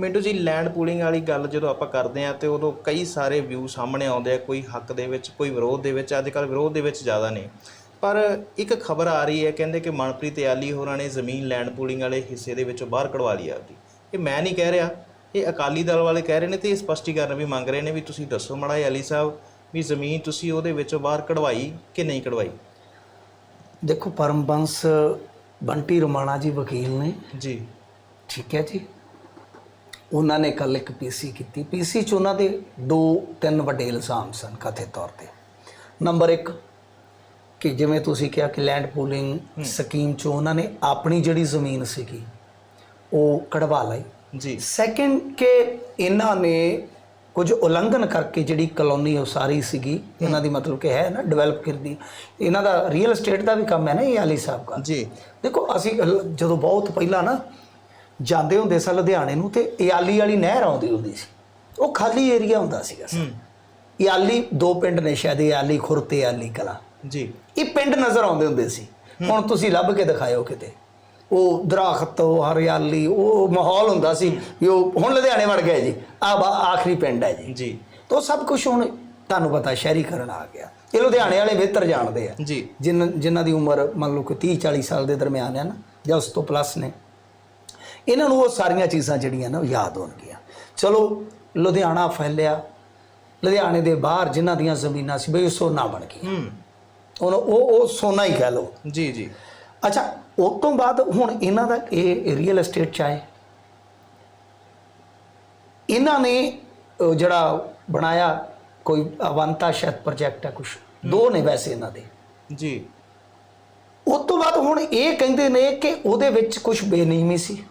ਮਿੰਟੂ ਜੀ land pooling ਵਾਲੀ ਗੱਲ ਜਦੋਂ ਆਪਾਂ ਕਰਦੇ ਆ ਤੇ ਉਦੋਂ ਕਈ ਸਾਰੇ ਵਿਊ ਸਾਹਮਣੇ ਆਉਂਦੇ ਆ ਕੋਈ ਹੱਕ ਦੇ ਵਿੱਚ ਕੋਈ ਵਿਰੋਧ ਦੇ ਵਿੱਚ ਅੱਜ ਕੱਲ ਵਿਰੋਧ ਦੇ ਵਿੱਚ ਜ਼ਿਆਦਾ ਨੇ। ਪਰ ਇੱਕ ਖਬਰ ਆ ਰਹੀ ਹੈ ਕਹਿੰਦੇ ਕਿ ਮਨਪ੍ਰੀਤ ਆਲੀ ਹੋਰਾਂ ਨੇ ਜ਼ਮੀਨ ਲੈਂਡ ਪੂਲਿੰਗ ਵਾਲੇ ਹਿੱਸੇ ਦੇ ਵਿੱਚੋਂ ਬਾਹਰ ਕਢਵਾ ਲਈ ਆਪਦੀ। ਇਹ ਮੈਂ ਨਹੀਂ ਕਹਿ ਰਿਹਾ ਇਹ ਅਕਾਲੀ ਦਲ ਵਾਲੇ ਕਹਿ ਰਹੇ ਨੇ ਤੇ ਇਹ ਸਪਸ਼ਟੀਕਰਨ ਵੀ ਮੰਗ ਰਹੇ ਨੇ ਵੀ ਤੁਸੀਂ ਦੱਸੋ ਮੜਾ ਅਲੀ ਸਾਹਿਬ ਵੀ ਜ਼ਮੀਨ ਤੁਸੀਂ ਉਹਦੇ ਵਿੱਚੋਂ ਬਾਹਰ ਕਢਵਾਈ ਕਿ ਨਹੀਂ ਕਢਵਾਈ? ਦੇਖੋ ਪਰਮਬੰਸ ਬੰਟੀ ਰਮਾਣਾ ਜੀ ਵਕੀਲ ਨੇ। ਜੀ। ਠੀਕ ਹੈ ਜੀ। ਉਹਨਾਂ ਨੇ ਕੱਲ ਇੱਕ ਪੀਸੀ ਕੀਤੀ। ਪੀਸੀ ਚ ਉਹਨਾਂ ਦੇ ਦੋ ਤਿੰਨ ਵੱਡੇ ਇਲਜ਼ਾਮ ਸਨ ਕਥਿਤ ਤੌਰ ਤੇ। ਨੰਬਰ 1 ਕਿ ਜਿਵੇਂ ਤੁਸੀਂ ਕਿਹਾ ਕਿ ਲੈਂਡ ਪੂਲਿੰਗ ਸਕੀਮ ਚ ਉਹਨਾਂ ਨੇ ਆਪਣੀ ਜਿਹੜੀ ਜ਼ਮੀਨ ਸੀਗੀ ਉਹ ਕਢਵਾ ਲਈ। ਜੀ। ਸੈਕੰਡ ਕਿ ਇਹਨਾਂ ਨੇ ਕੁਝ ਉਲੰਘਣ ਕਰਕੇ ਜਿਹੜੀ ਕਲੋਨੀ ਉਸਾਰੀ ਸੀਗੀ ਇਹਨਾਂ ਦੀ ਮਤਲਬ ਕਿ ਹੈ ਨਾ ਡਿਵੈਲਪ ਕਰਦੀ। ਇਹਨਾਂ ਦਾ ਰੀਅਲ ਏਸਟੇਟ ਦਾ ਵੀ ਕੰਮ ਹੈ ਨਾ ਇਹ ਆਲੀ ਸਾਹਿਬ ਦਾ ਜੀ। ਦੇਖੋ ਅਸੀਂ ਜਦੋਂ ਬਹੁਤ ਪਹਿਲਾਂ ਨਾ ਜਾਂਦੇ ਹੁੰਦੇ ਸਾਂ ਲੁਧਿਆਣੇ ਨੂੰ ਤੇ ਇਆਲੀ ਵਾਲੀ ਨਹਿਰ ਆਉਂਦੀ ਹੁੰਦੀ ਸੀ। ਉਹ ਖਾਲੀ ਏਰੀਆ ਹੁੰਦਾ ਸੀਗਾ ਸਰ। ਇਆਲੀ ਦੋ ਪਿੰਡ ਨੇ ਸ਼ਾਇਦ ਇਆਲੀ ਖੁਰ ਤੇ ਇਆਲੀ ਕਲਾ। ਜੀ। ਇਹ ਪਿੰਡ ਨਜ਼ਰ ਆਉਂਦੇ ਹੁੰਦੇ ਸੀ। ਹੁਣ ਤੁਸੀਂ ਲੱਭ ਕੇ ਦਿਖਾਇਓ ਕਿਤੇ। ਉਹ ਦਰਖਤ ਉਹ ਹਰਿਆਲੀ ਉਹ ਮਾਹੌਲ ਹੁੰਦਾ ਸੀ ਵੀ ਉਹ ਹੁਣ ਲੁਧਿਆਣੇ ਵੜ ਗਏ ਜੀ। ਆ ਆਖਰੀ ਪਿੰਡ ਹੈ ਜੀ। ਜੀ। ਤਾਂ ਉਹ ਸਭ ਕੁਝ ਹੁਣ ਤੁਹਾਨੂੰ ਪਤਾ ਸ਼ਹਿਰੀਕਰਨ ਆ ਗਿਆ। ਇਹ ਲੁਧਿਆਣੇ ਵਾਲੇ ਬਿਹਤਰ ਜਾਣਦੇ ਆ। ਜੀ। ਜਿਨ੍ਹਾਂ ਦੀ ਉਮਰ ਮੰਨ ਲਓ ਕਿ 30 40 ਸਾਲ ਦੇ ਦਰਮਿਆਨ ਹੈ ਨਾ ਜਾਂ ਉਸ ਤੋਂ ਪਲੱਸ ਨੇ। ਇਹਨਾਂ ਨੂੰ ਉਹ ਸਾਰੀਆਂ ਚੀਜ਼ਾਂ ਜਿਹੜੀਆਂ ਨਾ ਉਹ ਯਾਦ ਹੋਣਗੀਆਂ। ਚਲੋ ਲੁਧਿਆਣਾ ਫੈਲਿਆ ਲੁਧਿਆਣੇ ਦੇ ਬਾਹਰ ਜਿਨ੍ਹਾਂ ਦੀਆਂ ਜ਼ਮੀਨਾਂ ਸੀ ਬਈ ਉਹ ਸੋਨਾ ਬਣ ਗਈ ਹੂੰ। ਹੁਣ ਉਹ ਉਹ ਸੋਨਾ ਹੀ ਕਹਿ ਲਓ। ਜੀ ਜੀ। ਅੱਛਾ ਉਸ ਤੋਂ ਬਾਅਦ ਹੁਣ ਇਹਨਾਂ ਦਾ ਇਹ ਰੀਅਲ ਏਸਟੇਟ ਚ ਆਏ। ਇਹਨਾਂ ਨੇ ਜਿਹੜਾ ਬਣਾਇਆ ਕੋਈ ਅਵੰਤਾ ਸ਼ਾਇਦ ਪ੍ਰੋਜੈਕਟ ਹੈ। ਕੁਝ ਦੋ ਨੇ ਵੈਸੇ ਇਹਨਾਂ ਦੇ। ਜੀ। ਉਸ ਤੋਂ ਬਾਅਦ ਹੁਣ ਇਹ ਕਹਿੰਦੇ ਨੇ ਕਿ ਉਹਦੇ ਵਿੱਚ ਕੁਝ ਬੇਨਿਯਮੀ ਸੀ।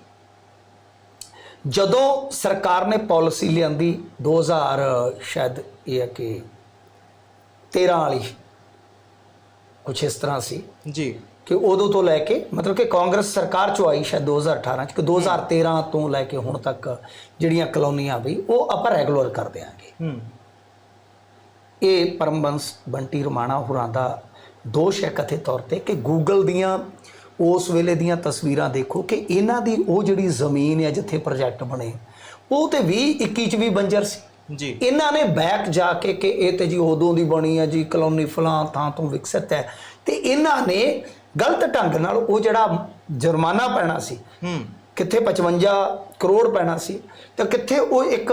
ਜਦੋਂ ਸਰਕਾਰ ਨੇ ਪਾਲਿਸੀ ਲਿਆਂਦੀ 2000 ਸ਼ਾਇਦ ਇਹ ਹੈ ਕਿ 13 ਵਾਲੀ ਕੁਝ ਇਸ ਤਰ੍ਹਾਂ ਸੀ। ਜੀ। ਕਿ ਉਦੋਂ ਤੋਂ ਲੈ ਕੇ ਮਤਲਬ ਕਿ ਕਾਂਗਰਸ ਸਰਕਾਰ ਚੋਂ ਆਈ ਸ਼ਾਇਦ 2018 ਚ ਕਿ 2013 ਤੋਂ ਲੈ ਕੇ ਹੁਣ ਤੱਕ ਜਿਹੜੀਆਂ ਕਲੋਨੀਆਂ ਵੀ ਉਹ ਆਪਾਂ ਰੈਗੂਲਰ ਕਰ ਦਿਆਂਗੇ। ਹੂੰ। ਇਹ ਪਰਮਬੰਸ ਬੰਟੀ ਰਮਾਣਾ ਹੋਰਾਂ ਦਾ ਦੋਸ਼ ਹੈ ਕਥਿਤ ਤੌਰ ਤੇ ਕਿ ਗੂਗਲ ਦੀਆਂ ਉਸ ਵੇਲੇ ਦੀਆਂ ਤਸਵੀਰਾਂ ਦੇਖੋ ਕਿ ਇਹਨਾਂ ਦੀ ਉਹ ਜਿਹੜੀ ਜ਼ਮੀਨ ਹੈ ਜਿੱਥੇ ਪ੍ਰੋਜੈਕਟ ਬਣੇ ਉਹ ਤੇ 20 21 ਚ ਵੀ ਬੰਜਰ ਸੀ। ਜੀ। ਇਹਨਾਂ ਨੇ ਬੈਕ ਜਾ ਕੇ ਕਿ ਇਹ ਤੇ ਜੀ ਉਦੋਂ ਦੀ ਬਣੀ ਹੈ ਜੀ ਕਲੋਨੀ ਫਲਾਂ ਥਾਂ ਤੋਂ ਵਿਕਸਿਤ ਹੈ। ਤੇ ਇਹਨਾਂ ਨੇ ਗਲਤ ਢੰਗ ਨਾਲ ਉਹ ਜਿਹੜਾ ਜੁਰਮਾਨਾ ਪੈਣਾ ਸੀ ਹੂੰ। ਕਿੱਥੇ 55 ਕਰੋੜ ਪੈਣਾ ਸੀ ਤੇ ਕਿੱਥੇ ਉਹ ਇੱਕ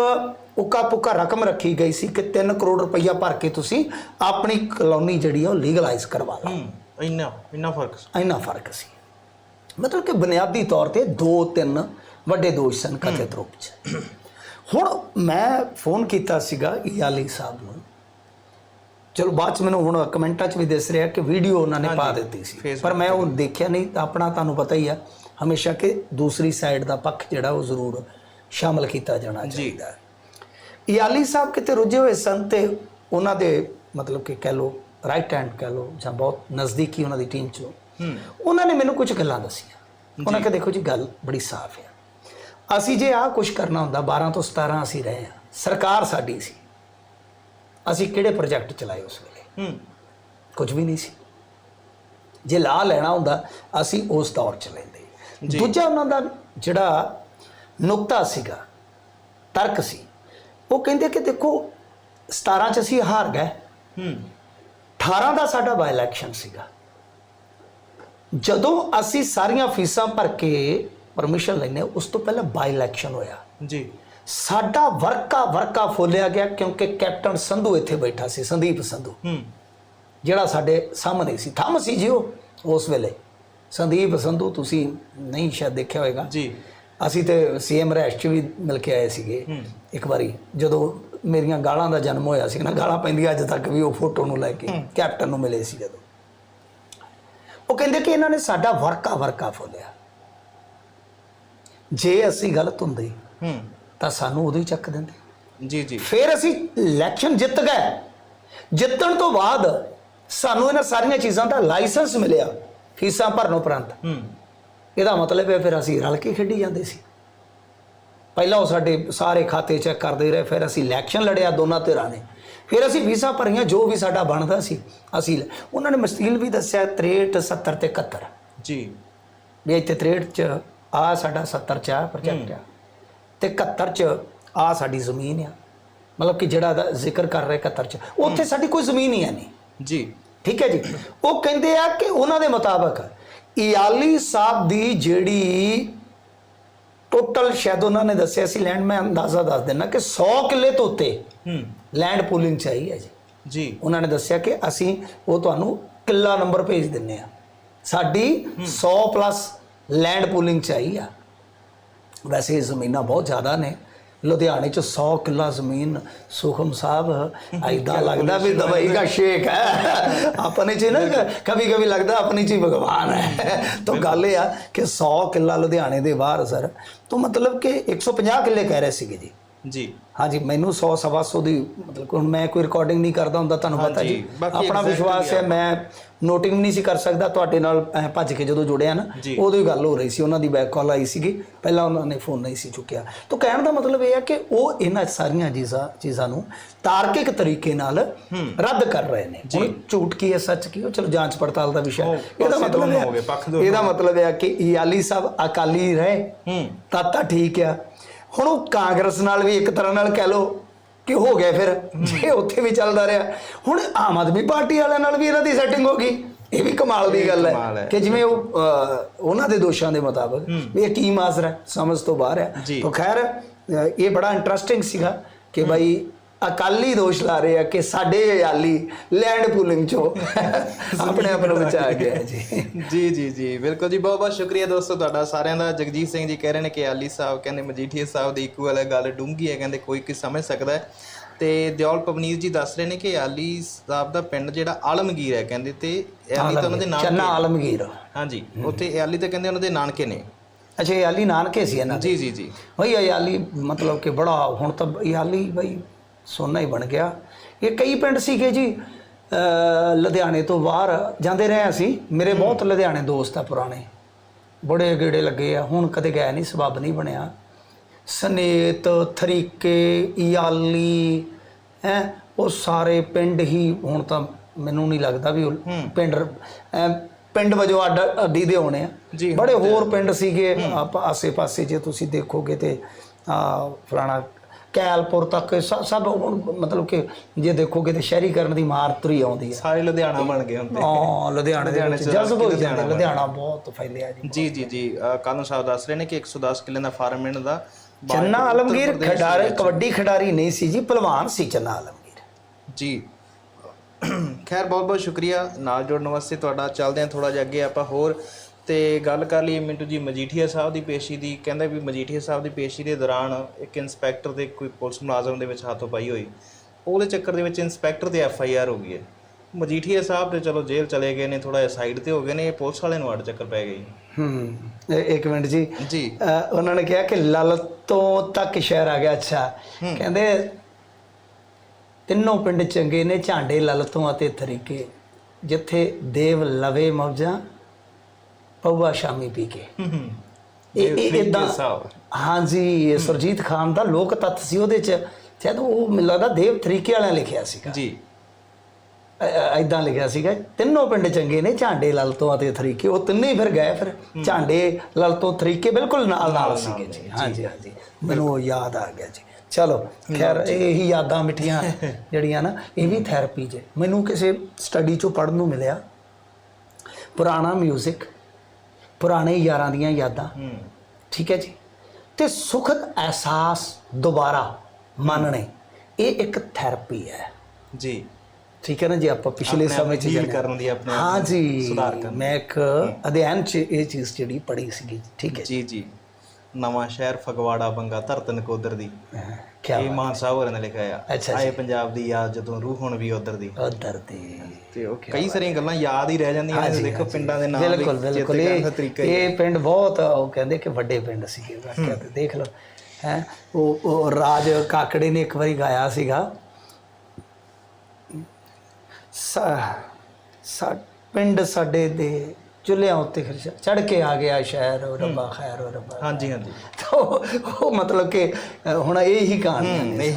ਉੱਕਾ ਪੁੱਕਾ ਰਕਮ ਰੱਖੀ ਗਈ ਸੀ ਕਿ 3 ਕਰੋੜ ਰੁਪਈਆ ਭਰ ਕੇ ਤੁਸੀਂ ਆਪਣੀ ਕਲੋਨੀ ਜਿਹੜੀ ਉਹ ਲੀਗਲਾਈਜ਼ ਕਰਵਾ ਲਓ ਇੰਨਾ ਇੰਨਾ ਫ਼ਰਕ ਸੀ। ਇੰਨਾ ਫ਼ਰਕ ਸੀ। ਮਤਲਬ ਕਿ ਬੁਨਿਆਦੀ ਤੌਰ ਤੇ ਦੋ ਤਿੰਨ ਵੱਡੇ ਦੋਸ਼ ਸਨ ਕਥਿਤ ਰੂਪ ਚ। ਹੁਣ ਮੈਂ ਫੋਨ ਕੀਤਾ ਸੀਗਾ ਇਆਲੀ ਸਾਹਿਬ ਨੂੰ। ਚਲੋ ਬਾਅਦ ਚ ਮੈਨੂੰ ਹੁਣ ਕਮੈਂਟਾਂ ਚ ਵੀ ਦਿਸ ਰਿਹਾ ਕਿ ਵੀਡੀਓ ਉਹਨਾਂ ਨੇ ਪਾ ਦਿੱਤੀ ਸੀ। ਪਰ ਮੈਂ ਉਹ ਦੇਖਿਆ ਨਹੀਂ ਤਾਂ ਆਪਣਾ ਤੁਹਾਨੂੰ ਪਤਾ ਹੀ ਆ ਹਮੇਸ਼ਾ ਕਿ ਦੂਸਰੀ ਸਾਈਡ ਦਾ ਪੱਖ ਜਿਹੜਾ ਉਹ ਜ਼ਰੂਰ ਸ਼ਾਮਲ ਕੀਤਾ ਜਾਣਾ ਚਾਹੀਦਾ। ਹੈ ਇਆਲੀ ਸਾਹਿਬ ਕਿਤੇ ਰੁੱਝੇ ਹੋਏ ਸਨ ਤੇ ਉਹਨਾਂ ਦੇ ਮਤਲਬ ਕਿ ਕਹਿ ਲੋ ਰਾਈਟ ਹੈਂਡ ਕਹਿ ਲੋ ਜਾਂ ਬਹੁਤ ਨਜ਼ਦੀਕੀ ਉਹਨਾਂ ਦੀ ਟੀਮ ਚੋਂ ਉਹਨਾਂ ਨੇ ਮੈਨੂੰ ਕੁਝ ਗੱਲਾਂ ਦੱਸੀਆਂ। ਉਹਨਾਂ ਕਿ ਦੇਖੋ ਜੀ ਗੱਲ ਬੜੀ ਸਾਫ਼ ਹੈ। ਅਸੀਂ ਜੇ ਆਹ ਕੁਝ ਕਰਨਾ ਹੁੰਦਾ 12 ਤੋਂ 17 ਅਸੀਂ ਰਹੇ ਹਾਂ ਸਰਕਾਰ ਸਾਡੀ ਸੀ। ਅਸੀਂ ਕਿਹੜੇ ਪ੍ਰੋਜੈਕਟ ਚਲਾਏ ਉਸ ਵੇਲੇ? ਹੂੰ। ਕੁਝ ਵੀ ਨਹੀਂ ਸੀ। ਜੇ ਲਾ ਲੈਣਾ ਹੁੰਦਾ ਅਸੀਂ ਉਸ ਦੌਰ ਚ ਲੈਂਦੇ। ਦੂਜਾ ਉਹਨਾਂ ਦਾ ਜਿਹੜਾ ਨੁਕਤਾ ਸੀਗਾ ਤਰਕ ਸੀ ਉਹ ਕਹਿੰਦੇ ਕਿ ਦੇਖੋ 17 ਚ ਅਸੀਂ ਹਾਰ ਗਏ। ਹੂੰ। 18 ਦਾ ਸਾਡਾ ਬਾਈ ਇਲੈਕਸ਼ਨ ਸੀਗਾ। ਜਦੋਂ ਅਸੀਂ ਸਾਰੀਆਂ ਫੀਸਾਂ ਭਰ ਕੇ ਪਰਮਿਸ਼ਨ ਲੈਨੇ ਉਸ ਤੋਂ ਪਹਿਲਾਂ ਬਾਈ ਇਲੈਕਸ਼ਨ ਹੋਇਆ। ਜੀ। ਸਾਡਾ ਵਰਕਾ ਵਰਕਾ ਫੋਲਿਆ ਗਿਆ ਕਿਉਂਕਿ ਕੈਪਟਨ ਸੰਧੂ ਇੱਥੇ ਬੈਠਾ ਸੀ ਸੰਦੀਪ ਸੰਧੂ। ਹੂੰ। ਜਿਹੜਾ ਸਾਡੇ ਸਾਹਮਣੇ ਸੀ। ਥੰਮ ਸੀ ਜੀ ਉਹ ਉਸ ਵੇਲੇ। ਸੰਦੀਪ ਸੰਧੂ ਤੁਸੀਂ ਨਹੀਂ ਸ਼ਾਇਦ ਦੇਖਿਆ ਹੋਵੇਗਾ ਜੀ। ਅਸੀਂ ਤੇ ਸੀਐਮ ਰੈਸ਼ ਚ ਵੀ ਮਿਲ ਕੇ ਆਏ ਸੀਗੇ। ਇੱਕ ਵਾਰੀ ਜਦੋਂ ਮੇਰੀਆਂ ਗਾਲਾਂ ਦਾ ਜਨਮ ਹੋਇਆ ਸੀ ਨਾ ਗਾਲਾਂ ਪੈਂਦੀਆਂ ਅੱਜ ਤੱਕ ਵੀ ਉਹ ਫੋਟੋ ਨੂੰ ਲੈ ਕੇ ਕੈਪਟਨ ਨੂੰ ਮਿਲੇ ਸੀ ਜਦੋਂ। ਉਹ ਕਹਿੰਦੇ ਕਿ ਇਹਨਾਂ ਨੇ ਸਾਡਾ ਵਰਕਾ ਵਰਕਾ ਫੋਲਿਆ। ਜੇ ਅਸੀਂ ਗਲਤ ਹੁੰਦੇ ਹੂੰ। ਤਾਂ ਸਾਨੂੰ ਉਦੋਂ ਹੀ ਚੱਕ ਦਿੰਦੇ। ਜੀ ਜੀ। ਫਿਰ ਅਸੀਂ ਇਲੈਕਸ਼ਨ ਜਿੱਤ ਗਏ। ਜਿੱਤਣ ਤੋਂ ਬਾਅਦ ਸਾਨੂੰ ਇਹਨਾਂ ਸਾਰੀਆਂ ਚੀਜ਼ਾਂ ਦਾ ਲਾਇਸੈਂਸ ਮਿਲਿਆ ਫੀਸਾਂ ਭਰਨ ਉਪਰੰਤ। ਹੂੰ। ਇਹਦਾ ਮਤਲਬ ਹੈ ਫਿਰ ਅਸੀਂ ਰਲ ਕੇ ਖੇਡੀ ਜਾਂਦੇ ਸੀ। ਪਹਿਲਾਂ ਉਹ ਸਾਡੇ ਸਾਰੇ ਖਾਤੇ ਚੈੱਕ ਕਰਦੇ ਰਹੇ ਫਿਰ ਅਸੀਂ ਇਲੈਕਸ਼ਨ ਲੜਿਆ ਦੋਨਾਂ ਧਿਰਾਂ ਨੇ। ਫਿਰ ਅਸੀਂ ਵੀਸਾ ਭਰੀਆਂ ਜੋ ਵੀ ਸਾਡਾ ਬਣਦਾ ਸੀ ਅਸੀਂ ਉਹਨਾਂ ਨੇ ਮਸਤੀਲ ਵੀ ਦੱਸਿਆ 63 70 ਤੇ 71 ਜੀ। ਵੀ ਇੱਥੇ 63 ਚ ਆ ਸਾਡਾ 70 ਚ ਆ ਪ੍ਰੋਜੈਕਟ ਆ। ਤੇ 71 ਚ ਆ ਸਾਡੀ ਜ਼ਮੀਨ ਆ। ਮਤਲਬ ਕਿ ਜਿਹੜਾ ਜ਼ਿਕਰ ਕਰ ਰਿਹਾ 71 ਚ। ਉੱਥੇ ਸਾਡੀ ਕੋਈ ਜ਼ਮੀਨ ਹੀ ਹੈ ਨਹੀਂ। ਜੀ। ਠੀਕ ਹੈ ਜੀ? ਉਹ ਕਹਿੰਦੇ ਆ ਕਿ ਉਹਨਾਂ ਦੇ ਮੁਤਾਬਕ ਇਆਲੀ ਸਾਹਿਬ ਦੀ ਜਿਹੜੀ ਟੋਟਲ ਸ਼ਾਇਦ ਉਹਨਾਂ ਨੇ ਦੱਸਿਆ ਸੀ ਲੈਂਡ ਮੈਂ ਅੰਦਾਜ਼ਾ ਦੱਸ ਦਿੰਦਾ ਕਿ 100 ਕਿੱਲੇ ਤੋਂ ਉੱਤੇ ਹੂੰ। ਲੈਂਡ ਪੂਲਿੰਗ ਚਾਹੀ ਹੈ ਜੀ। ਜੀ। ਉਹਨਾਂ ਨੇ ਦੱਸਿਆ ਕਿ ਅਸੀਂ ਉਹ ਤੁਹਾਨੂੰ ਕਿੱਲਾ ਨੰਬਰ ਭੇਜ ਦਿੰਨੇ ਆ। ਸਾਡੀ 100 ਪਲੱਸ ਲੈਂਡ ਪੂਲਿੰਗ ਚਾਹੀ ਆ। ਵੈਸੇ ਜ਼ਮੀਨਾਂ ਬਹੁਤ ਜ਼ਿਆਦਾ ਨੇ। ਲੁਧਿਆਣੇ ਚ 100 ਕਿੱਲਾ ਜ਼ਮੀਨ ਸੁਖਮ ਸਾਹਿਬ ਐਦਾਂ ਲੱਗਦਾ ਵੀ ਦਵਾਈ ਦਾ ਸ਼ੇਕ ਹੈ। ਆਪਣੇ ਚ ਨਾ ਕभी ਕभी ਲੱਗਦਾ ਆਪਣੇ ਚ ਹੀ ਭਗਵਾਨ ਹੈ। ਤਾਂ ਗੱਲ ਇਹ ਆ ਕਿ 100 ਕਿੱਲਾ ਲੁਧਿਆਣੇ ਦੇ ਬਾਹਰ ਸਰ ਤੋਂ ਮਤਲਬ ਕਿ 150 ਕਿੱਲੇ ਕਹਿ ਰਹੇ ਸੀਗੇ ਜੀ। ਜੀ। ਹਾਂਜੀ ਮੈਨੂੰ 100 ਸਵਾ 100 ਦੀ ਮਤਲਬ ਕਿ ਹੁਣ ਮੈਂ ਕੋਈ ਰਿਕਾਰਡਿੰਗ ਨਹੀਂ ਕਰਦਾ ਹੁੰਦਾ ਤੁਹਾਨੂੰ ਪਤਾ ਜੀ। ਆਪਣਾ ਵਿਸ਼ਵਾਸ ਹੈ ਮੈਂ ਨੋਟਿੰਗ ਨਹੀਂ ਸੀ ਕਰ ਸਕਦਾ ਤੁਹਾਡੇ ਨਾਲ ਭੱਜ ਕੇ ਜਦੋਂ ਜੁੜਿਆ ਨਾ। ਉਦੋਂ ਹੀ ਗੱਲ ਹੋ ਰਹੀ ਸੀ ਉਹਨਾਂ ਦੀ ਬੈਕ ਕਾਲ ਆਈ ਸੀਗੀ ਪਹਿਲਾਂ ਉਹਨਾਂ ਨੇ ਫੋਨ ਨਹੀਂ ਸੀ ਚੁੱਕਿਆ। ਤਾਂ ਕਹਿਣ ਦਾ ਮਤਲਬ ਇਹ ਹੈ ਕਿ ਉਹ ਇਹਨਾਂ ਸਾਰੀਆਂ ਚੀਜ਼ਾਂ ਚੀਜ਼ਾਂ ਨੂੰ ਤਾਰਕਿਕ ਤਰੀਕੇ ਨਾਲ ਰੱਦ ਕਰ ਰਹੇ ਨੇ। ਹੁਣ ਝੂਠ ਕੀ ਹੈ ਸੱਚ ਕੀ ਉਹ ਚਲੋ ਜਾਂਚ ਪੜਤਾਲ ਦਾ ਵਿਸ਼ਾ। ਇਹਦਾ ਮਤਲਬ ਹੋ ਇਹਦਾ ਮਤਲਬ ਹੈ ਕਿ ਇਆਲੀ ਸਾਹਿਬ ਅਕਾਲੀ ਰਹੇ ਤਾਂ ਤਾਂ ਠੀਕ ਆ। ਹੁਣ ਉਹ ਕਾਂਗਰਸ ਨਾਲ ਵੀ ਇੱਕ ਤਰ੍ਹਾਂ ਨਾਲ ਕਹਿ ਲੋ ਕਿ ਹੋ ਗਿਆ ਫਿਰ ਜੇ ਉੱਥੇ ਵੀ ਚੱਲਦਾ ਰਿਹਾ। ਹੁਣ ਆਮ ਆਦਮੀ ਪਾਰਟੀ ਵਾਲਿਆਂ ਨਾਲ ਵੀ ਇਹਨਾਂ ਦੀ ਸੈਟਿੰਗ ਹੋ ਗਈ। ਇਹ ਵੀ ਕਮਾਲ ਦੀ ਗੱਲ ਹੈ। ਕਿ ਜਿਵੇਂ ਉਹ ਉਹਨਾਂ ਦੇ ਦੋਸ਼ਾਂ ਦੇ ਮੁਤਾਬਕ ਵੀ ਇਹ ਕੀ ਮਾਜ਼ਰਾ ਹੈ ਸਮਝ ਤੋਂ ਬਾਹਰ ਹੈ। ਤਾਂ ਖੈਰ ਇਹ ਬੜਾ ਇੰਟਰਸਟਿੰਗ ਸੀਗਾ ਕਿ ਭਾਈ ਅਕਾਲੀ ਦੋਸ਼ ਲਾ ਰਹੇ ਆ ਕਿ ਸਾਡੇ ਅਯਾਲੀ ਲੈਂਡ ਪੂਲਿੰਗ ਚੋਂ ਆਪਣੇ ਆਪ ਨੂੰ ਬਚਾ ਗਿਆ ਜੀ। ਜੀ ਜੀ ਜੀ ਬਿਲਕੁਲ ਜੀ। ਬਹੁਤ ਬਹੁਤ ਸ਼ੁਕਰੀਆ ਦੋਸਤੋ ਤੁਹਾਡਾ। ਸਾਰਿਆਂ ਦਾ ਜਗਜੀਤ ਸਿੰਘ ਜੀ ਕਹਿ ਰਹੇ ਨੇ ਕਿ ਆਲੀ ਸਾਹਿਬ ਕਹਿੰਦੇ ਮਜੀਠੀਆ ਸਾਹਿਬ ਦੀ ਇਕੁਅਲ ਹੈ ਗੱਲ ਡੂੰਗੀ ਹੈ ਕਹਿੰਦੇ ਕੋਈ ਕੀ ਸਮਝ ਸਕਦਾ ਹੈ। ਤੇ ਦਿਓਲ ਪਵਨੀਤ ਜੀ ਦੱਸ ਰਹੇ ਨੇ ਕਿ ਆਲੀ ਸਾਹਿਬ ਦਾ ਪਿੰਡ ਜਿਹੜਾ ਆਲਮਗੀਰ ਹੈ ਕਹਿੰਦੇ ਤੇ ਆਲੀ ਤਾਂ ਉਹਨਾਂ ਦੇ ਨਾਨਕੇ ਚੰਨਾ ਆਲਮਗੀਰ। ਹਾਂਜੀ ਉੱਥੇ ਆਲੀ ਤਾਂ ਕਹਿੰਦੇ ਉਹਨਾਂ ਦੇ ਨਾਨਕੇ ਨੇ। ਅੱਛਾ ਆਲੀ ਨਾਨਕੇ ਸੀ ਇਹਨਾਂ ਦੇ? ਜੀ ਜੀ ਜੀ। ਭਈ ਅਯਾਲੀ ਮਤਲਬ ਕਿ ਬੜਾ ਹੁਣ ਤਾਂ ਅਯਾਲੀ ਬਈ ਸੋਨਾ ਹੀ ਬਣ ਗਿਆ। ਇਹ ਕਈ ਪਿੰਡ ਸੀਗੇ ਜੀ ਲੁਧਿਆਣੇ ਤੋਂ ਬਾਹਰ ਜਾਂਦੇ ਰਹੇ ਅਸੀਂ। ਮੇਰੇ ਬਹੁਤ ਲੁਧਿਆਣੇ ਦੋਸਤ ਆ ਪੁਰਾਣੇ। ਬੜੇ ਗੇੜੇ ਲੱਗੇ ਆ। ਹੁਣ ਕਦੇ ਗਏ ਨਹੀਂ ਸਬਬ ਨਹੀਂ ਬਣਿਆ। ਸਨੇਤ ਥਰੀਕੇ ਇਆਲੀ ਹੈ ਉਹ ਸਾਰੇ ਪਿੰਡ ਹੀ ਹੁਣ ਤਾਂ ਮੈਨੂੰ ਨਹੀਂ ਲੱਗਦਾ ਵੀ ਪਿੰਡ ਪਿੰਡ ਵਜੋਂ ਅੱਡ ਅੱਡੀ ਦੇ ਹੋਣੇ ਆ। ਬੜੇ ਹੋਰ ਪਿੰਡ ਸੀਗੇ। ਆਪ ਆਸੇ ਪਾਸੇ ਜੇ ਤੁਸੀਂ ਦੇਖੋਗੇ ਤੇ ਆ ਫਲਾਣਾ ਕੈਲਪੁਰ ਤੱਕ ਸ- ਸਭ ਹੁਣ ਮਤਲਬ ਕਿ ਜੇ ਦੇਖੋਗੇ ਤੇ ਸ਼ਹਿਰੀਕਰਨ ਦੀ ਮਾਰ ਤੁਰੀ ਆਉਂਦੀ ਹੈ ਸਾਰੇ ਲੁਧਿਆਣਾ ਬਣ ਗਏ ਹੁੰਦੇ ਹਾਂ ਲੁਧਿਆਣੇ ਦੇ ਵਿੱਚ ਜਜ਼ਬ ਹੋ ਜਾਂਦਾ ਲੁਧਿਆਣਾ ਬਹੁਤ ਫੈਲਿਆ ਜੀ। ਜੀ ਜੀ ਜੀ ਅ, ਕਾਨੂੰ ਸਾਹਿਬ ਦੱਸ ਰਹੇ ਨੇ ਕਿ 110 ਕਿੱਲੇ ਦਾ ਫਾਰਮ ਇਹਨਾਂ ਦਾ ਚੰਨਾ ਆਲਮਗੀਰ ਖਿਡਾਰੀ ਕਬੱਡੀ ਖਿਡਾਰੀ ਨਹੀਂ ਸੀ ਜੀ ਪਹਿਲਵਾਨ ਸੀ ਚੰਨਾ ਆਲਮਗੀਰ। ਜੀ। ਖੈਰ ਬਹੁਤ ਬਹੁਤ ਸ਼ੁਕਰੀਆ। ਨਾਲ ਜੁੜਨ ਵਾਸਤੇ ਤੁਹਾਡਾ ਚੱਲਦੇ ਹਾਂ ਥੋੜਾ ਜਿਹਾ ਅੱਗੇ ਆਪਾਂ ਹੋਰ ਤੇ ਗੱਲ ਕਰ ਲਈਏ ਮਿੰਟੂ ਜੀ ਮਜੀਠੀਆ ਸਾਹਿਬ ਦੀ ਪੇਸ਼ੀ ਦੀ ਕਹਿੰਦਾ ਵੀ ਮਜੀਠੀਆ ਸਾਹਿਬ ਦੀ ਪੇਸ਼ੀ ਦੇ ਦੌਰਾਨ ਇੱਕ ਇਨਸਪੈਕਟਰ ਦੇ ਕੋਈ ਪੁਲਿਸ ਮੁਲਾਜ਼ਮ ਦੇ ਵਿੱਚ ਹੱਥੋਂ ਪਾਈ ਹੋਈ। ਉਹਦੇ ਚੱਕਰ ਦੇ ਵਿੱਚ ਇਨਸਪੈਕਟਰ ਤੇ ਐਫ ਆਈ ਆਰ ਹੋ ਗਈ ਹੈ। ਮਜੀਠੀਆ ਸਾਹਿਬ ਤੇ ਚਲੋ ਜੇਲ੍ਹ ਚਲੇ ਗਏ ਨੇ ਥੋੜਾ ਜਿਹਾ ਸਾਈਡ ਤੇ ਹੋ ਗਏ ਨੇ ਇਹ ਪੁਲਿਸ ਵਾਲੇ ਨੂੰ ਅੱਡ ਚੱਕਰ ਪੈ ਗਈ ਹੂੰ ਇੱਕ ਮਿੰਟ ਜੀ। ਜੀ। ਉਹਨਾਂ ਨੇ ਕਿਹਾ ਕਿ ਲਲਤੋਂ ਤੱਕ ਸ਼ਹਿਰ ਆ ਗਿਆ ਅੱਛਾ। ਕਹਿੰਦੇ ਤਿੰਨੋਂ ਪਿੰਡ ਚੰਗੇ ਨੇ ਝਾਂਡੇ ਲਲਤੋਂ ਅਤੇ ਤਰੀਕੇ ਜਿੱਥੇ ਦੇਵ ਲਵੇ ਮੌਜਾਂ ਪਊਆ ਸ਼ਾਮੀ ਪੀ ਕੇ। ਇਹ ਇਦਾਂ ਹਾਂਜੀ ਇਹ ਸੁਰਜੀਤ ਖਾਨ ਦਾ ਲੋਕ ਤੱਤ ਸੀ ਉਹਦੇ ਚ। ਸ਼ਾਇਦ ਉਹ ਮੈਨੂੰ ਲੱਗਦਾ ਦੇਵ ਤਰੀਕੇ ਵਾਲਿਆਂ ਲਿਖਿਆ ਸੀਗਾ। ਜੀ। ਐਦਾਂ ਲਿਖਿਆ ਸੀਗਾ। ਤਿੰਨੋਂ ਪਿੰਡ ਚੰਗੇ ਨੇ ਝਾਂਡੇ ਲਲ ਤੋਂ ਅਤੇ ਤਰੀਕੇ। ਉਹ ਤਿੰਨੇ ਹੀ ਫਿਰ ਗਏ ਫਿਰ। ਝਾਂਡੇ ਲਲ ਤੋਂ ਤਰੀਕੇ ਬਿਲਕੁਲ ਨਾਲ ਨਾਲ ਸੀਗੇ ਜੀ। ਹਾਂਜੀ ਹਾਂਜੀ। ਮੈਨੂੰ ਉਹ ਯਾਦ ਆ ਗਿਆ ਜੀ। ਚਲੋ ਖੈਰ ਇਹੀ ਯਾਦਾਂ ਮਿੱਠੀਆਂ ਜਿਹੜੀਆਂ ਨਾ ਇਹ ਵੀ ਥੈਰੇਪੀ ਜੇ ਮੈਨੂੰ ਕਿਸੇ ਸਟੱਡੀ ਚੋਂ ਪੜਨ ਨੂੰ ਮਿਲਿਆ। ਪੁਰਾਣਾ 뮤직 ਪੁਰਾਣੇ ਯਾਰਾਂ ਦੀਆਂ ਯਾਦਾਂ। ਠੀਕ ਹੈ ਜੀ? ਤੇ ਸੁਖਦ ਅਹਿਸਾਸ ਦੁਬਾਰਾ ਮੰਨਣੇ ਇਹ ਇੱਕ ਥੈਰੇਪੀ ਹੈ। ਜੀ। ਠੀਕ ਹੈ ਨਾ ਜੀ? ਆਪਾਂ ਪਿਛਲੇ ਸਮੇਂ ਚ ਜਾਣਿਆ। ਕਰਨ ਦੀ, ਆਪਣੇ ਆਪ ਹਾਂ ਜੀ। ਸੁਧਾਰ ਕਰਨ ਮੈਂ ਇੱਕ ਅਧਿਐਨ ਚ ਇਹ ਚੀਜ਼ ਜਿਹੜੀ ਪੜ੍ਹੀ ਸੀਗੀ। ਠੀਕ ਹੈ ਜੀ ਜੀ? ਨਵਾਂ ਸ਼ਹਿਰ ਫਗਵਾੜਾ ਬੰਗਾ ਧਰਤਨ ਕੋਦਰ ਦੀ ਕੀ ਇਹ ਮਾਨ ਸਾਹਿਬ ਹੋਰਾਂ ਨੇ ਲਿਖਿਆ ਆ। ਅੱਛਾ ਆਏ ਪੰਜਾਬ ਦੀ ਯਾਦ ਜਦੋਂ ਰੂਹ ਹੁਣ ਵੀ ਉਧਰ ਦੀ। ਉਧਰ ਦੇ। ਤੇ ਉਹ ਕਈ ਸਾਰੀਆਂ ਗੱਲਾਂ ਯਾਦ ਹੀ ਰਹਿ ਜਾਂਦੀਆਂ ਨੇ ਦੇਖੋ ਪਿੰਡਾਂ ਦੇ ਨਾਮ ਬਿਲਕੁਲ ਬਿਲਕੁਲ। ਇਹ ਪਿੰਡ ਬਹੁਤ ਉਹ ਕਹਿੰਦੇ ਕਿ ਵੱਡੇ ਪਿੰਡ ਸੀਗੇ। ਵਾਕਿਆ ਤੇ ਦੇਖ ਲਓ ਹੈ ਉਹ ਰਾਜ ਕਾਕੜੇ ਨੇ ਇੱਕ ਵਾਰੀ ਗਾਇਆ ਸੀਗਾ। ਸਾ ਪਿੰਡ ਸਾਡੇ ਦੇ ਚੁੱਲ੍ਹਿਆਂ ਉੱਤੇ ਖਰਚਾ ਚੜ ਕੇ ਆ ਗਿਆ ਸ਼ਹਿਰ ਉਹ ਰੱਬਾ ਖੈਰ ਉਹ ਰੱਬਾ ਹਾਂਜੀ ਹਾਂਜੀ। ਉਹ ਉਹ ਮਤਲਬ ਕਿ ਹੁਣ ਇਹ ਹੀ ਕਹਾਣੀ ਹੂੰ ਇਹੀ